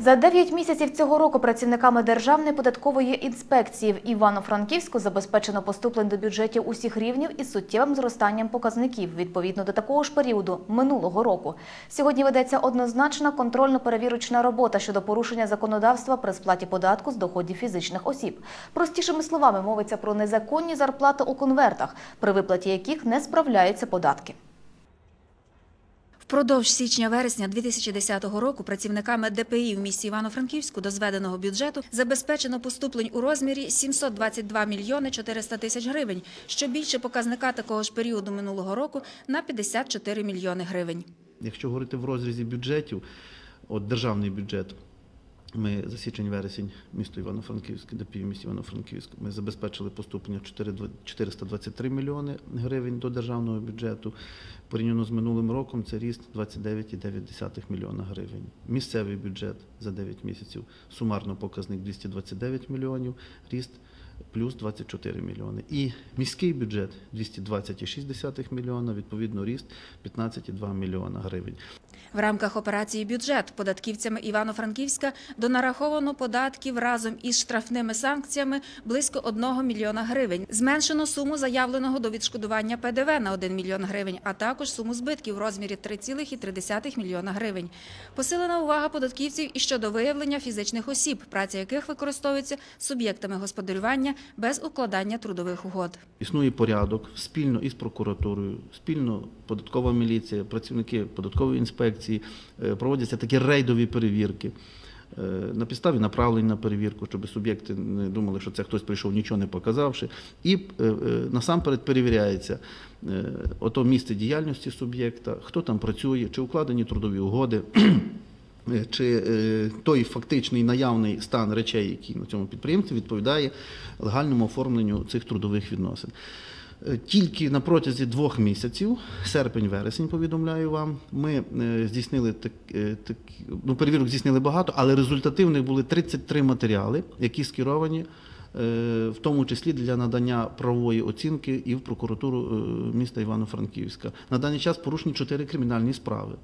За 9 місяців цього року працівниками Державної податкової інспекції в Івано-Франківську забезпечено поступлень до бюджетів усіх рівнів із суттєвим зростанням показників відповідно до такого ж періоду минулого року. Сьогодні ведеться однозначна контрольно-перевірочна робота щодо порушення законодавства при сплаті податку з доходів фізичних осіб. Простішими словами мовиться про незаконні зарплати у конвертах, при виплаті яких не справляються податки. Впродовж січня-вересня 2010 року працівниками ДПІ в місті Івано-Франківську до зведеного бюджету забезпечено поступлень у розмірі 722 мільйони 400 тисяч гривень, що більше показника такого ж періоду минулого року на 54 мільйони гривень. Якщо говорити в розрізі бюджетів, от державний бюджет, ми за січень-вересень місто Івано-Франківське, де в місті Івано-Франківськ, ми забезпечили поступлення 4 423 мільйони гривень до державного бюджету. Порівняно з минулим роком це ріст 29,9 мільйона гривень. Місцевий бюджет за 9 місяців сумарно показник 229 мільйонів, ріст плюс 24 мільйони. І міський бюджет 220,6 мільйона, відповідно ріст 15,2 мільйона гривень. В рамках операції бюджет податківцями Івано-Франківська донараховано податків разом із штрафними санкціями близько 1 мільйона гривень. Зменшено суму заявленого до відшкодування ПДВ на 1 мільйон гривень, а також суму збитків в розмірі 3,3 мільйона гривень. Посилена увага податківців і щодо виявлення фізичних осіб, праця яких використовується суб'єктами господарювання без укладання трудових угод. Існує порядок спільно із прокуратурою, спільно податкова міліція, працівники податкової інспекції е, проводяться такі рейдові перевірки. е, На підставі направлень на перевірку, щоб суб'єкти не думали, що це хтось прийшов, нічого не показавши. І е, насамперед перевіряється ото місце діяльності суб'єкта, хто там працює, чи укладені трудові угоди, чи е, той фактичний наявний стан речей, які на цьому підприємстві відповідає легальному оформленню цих трудових відносин. Е, Тільки на протязі двох місяців, серпень-вересень, повідомляю вам, ми е, здійснили так, е, так, ну, перевірок здійснили багато, але результативних були 33 матеріали, які скеровані, е, в тому числі для надання правової оцінки і в прокуратуру е, міста Івано-Франківська. На даний час порушені чотири кримінальні справи.